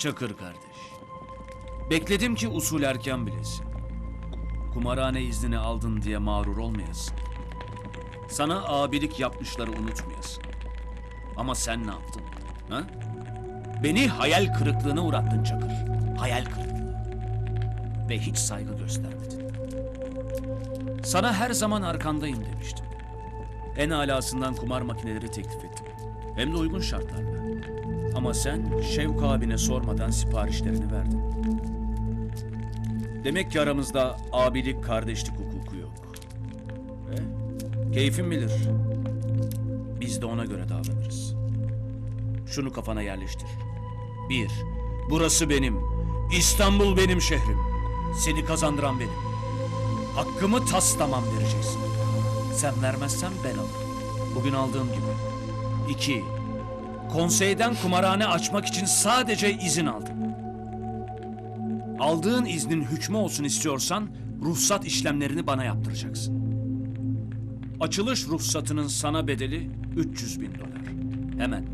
Çakır kardeş. Bekledim ki usul erken bilesin. Kumarhane iznini aldın diye mağrur olmayasın. Sana abilik yapmışları unutmayasın. Ama sen ne yaptın? Ha? Beni hayal kırıklığına uğrattın Çakır. Hayal kırıklığı. Ve hiç saygı göstermedin. Sana her zaman arkandayım demiştim. En alasından kumar makineleri teklif ettim. Hem de uygun şartlarla. Ama sen Şevk abine sormadan siparişlerini verdin. Demek ki aramızda abilik, kardeşlik hukuku yok. E, keyfin bilir. Biz de ona göre davranırız. Şunu kafana yerleştir. Bir, burası benim. İstanbul benim şehrim. Seni kazandıran benim. Hakkımı tas tamam vereceksin. Sen vermezsen ben alırım. Bugün aldığım gibi. İki, konseyden kumarhane açmak için sadece izin aldım. Aldığın iznin hükmü olsun istiyorsan ruhsat işlemlerini bana yaptıracaksın. Açılış ruhsatının sana bedeli 300 bin dolar. Hemen,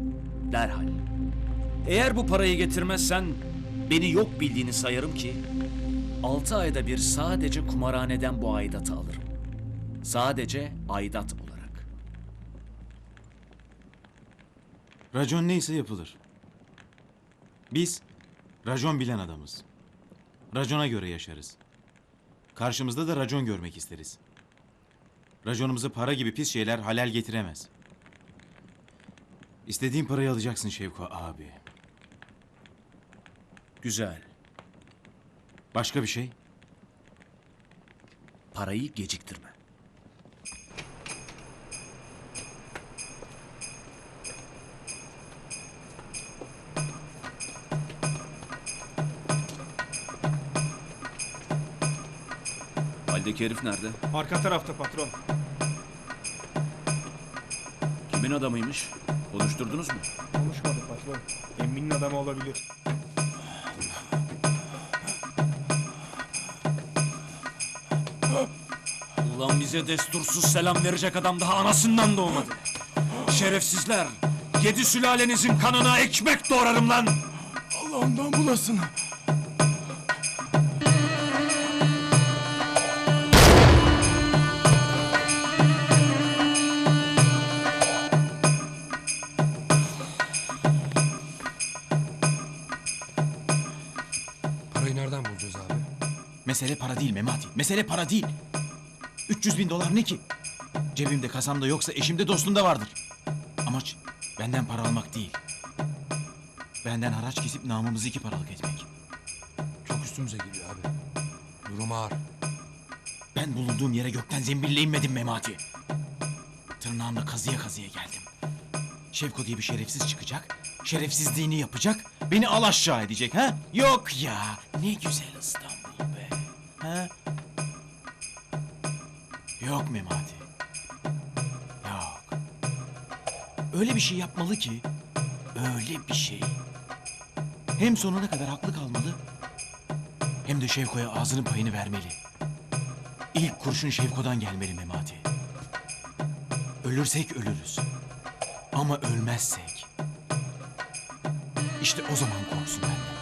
derhal. Eğer bu parayı getirmezsen beni yok bildiğini sayarım ki 6 ayda bir sadece kumarhaneden bu aidatı alırım. Sadece aidat olarak. Racon neyse yapılır. Biz racon bilen adamız. Racona göre yaşarız. Karşımızda da racon görmek isteriz. Raconumuzu para gibi pis şeyler halal getiremez. İstediğin parayı alacaksın Şevko abi. Güzel. Başka bir şey? Parayı geciktirme. Haldeki herif nerede? Arka tarafta patron. Kimin adamıymış? Konuşturdunuz mu? Konuşmadı patron. Emminin adamı olabilir. Ulan bize destursuz selam verecek adam daha anasından doğmadı. Şerefsizler! Yedi sülalenizin kanına ekmek doğrarım lan! Allah ondan bulasın. Nereden bulacağız abi? Mesele para değil Memati. Mesele para değil. 300 bin dolar ne ki? Cebimde kasamda yoksa eşimde dostumda vardır. Amaç benden para almak değil. Benden haraç kesip namımızı iki paralık etmek. Çok üstümüze geliyor abi. Durum ağır. Ben bulunduğum yere gökten zembille inmedim Memati. Tırnağımla kazıya kazıya geldim. Şevko diye bir şerefsiz çıkacak. Şerefsizliğini yapacak. Beni al aşağı edecek ha? Yok ya. Ne güzel İstanbul be. Ha? Yok Memati. Yok. Öyle bir şey yapmalı ki. Öyle bir şey. Hem sonuna kadar haklı kalmalı. Hem de Şevko'ya ağzının payını vermeli. İlk kurşun Şevko'dan gelmeli Memati. Ölürsek ölürüz. Ama ölmezsek. İşte o zaman korksun benden.